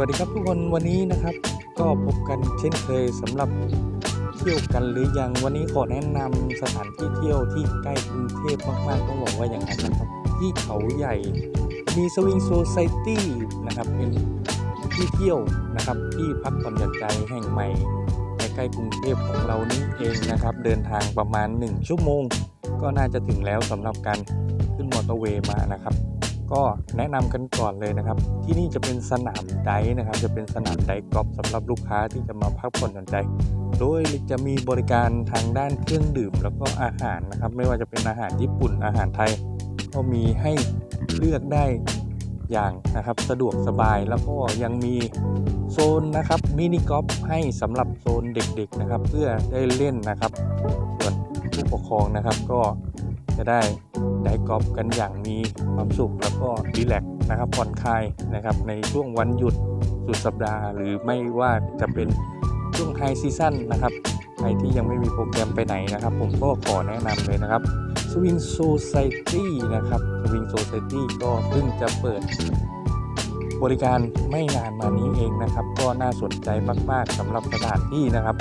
วัสดีครับทุกคนวันนี้นะครับ ก็พบกันเช่นเคยสำหรับเที่ยวกันหรือยังวันนี้ขอแนะนำสถานที่เที่ยวที่ใกล้กรุงเทพมากๆต้องบอกว่าอย่างนั้นนะครับ ที่เขาใหญ่มีสวิงโซไซตี้นะครับเป็นที่เที่ยวนะครับที่พักผ่อนหย่อนใจแห่งใหม่ใกล้กรุงเทพของเรานี่เองนะครับ เดินทางประมาณ 1 ชั่วโมง ก็น่าจะถึงแล้วสำหรับการขึ้นมอเตอร์เวย์มานะครับ ก็แนะนำกันก่อนเลยนะครับ ที่นี่จะเป็นสนามไดนะครับ จะเป็นสนามไดฟ์กอล์ฟสำหรับลูกค้าที่จะมาพักผ่อนหย่อนใจ โดยจะมีบริการทางด้านเครื่องดื่ม แล้วก็อาหารนะครับ ไม่ว่าจะเป็นอาหารญี่ปุ่นอาหารไทย ก็มีให้เลือกได้อย่างนะครับสะดวกสบายแล้วก็ยังมีโซนนะครับมินิกอล์ฟให้สำหรับโซนเด็กๆนะครับ เพื่อได้เล่นนะครับ ส่วนผู้ปกครองนะครับก็ จะได้ได้กอล์ฟกันอย่างมีความสุขแล้วก็รีแลกนะครับผ่อนคลายนะครับในช่วงวันหยุดสุดสัปดาห์ หรือไม่ว่าจะเป็นช่วงไฮซีซั่นนะครับใครที่ยังไม่มีโปรแกรมไปไหนนะครับ ผมก็ขอแนะนำเลยนะครับ Swing Society นะครับ Swing Society ก็เพิ่งจะเปิดบริการไม่นานมานี้เองนะครับ ก็น่าสนใจมาก ๆสำหรับสถานที่นะครับ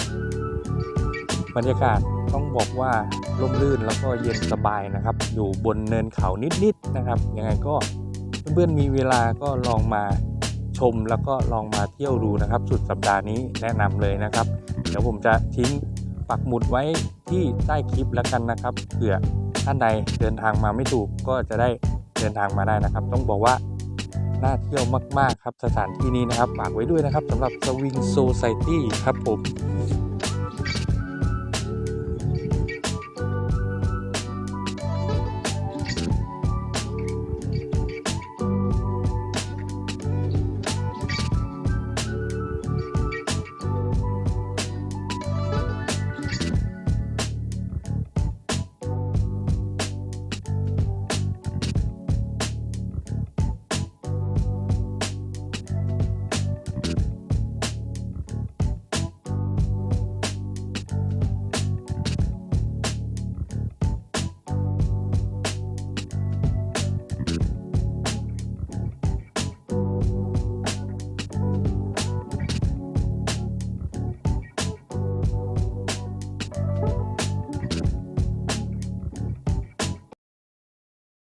บรรยากาศต้องบอกว่า ร่มรื่นแล้วก็เย็นสบายนะครับ อยู่บนเนินเขานิดๆนะครับ ยังไงก็เพื่อนๆมีเวลาก็ลองมาชมแล้วก็ลองมาเที่ยวดูนะครับ สุดสัปดาห์นี้แนะนำเลยนะครับ เดี๋ยวผมจะทิ้งปักหมุดไว้ที่ใต้คลิปแล้วกันนะครับเผื่อท่านใดเดินทางมาไม่ถูกก็จะได้เดินทางมาได้นะครับ ต้องบอกว่าน่าเที่ยวมาก ๆ ครับสถานที่นี้นะครับฝากไว้ด้วยนะครับสำหรับ Swing Society ครับผม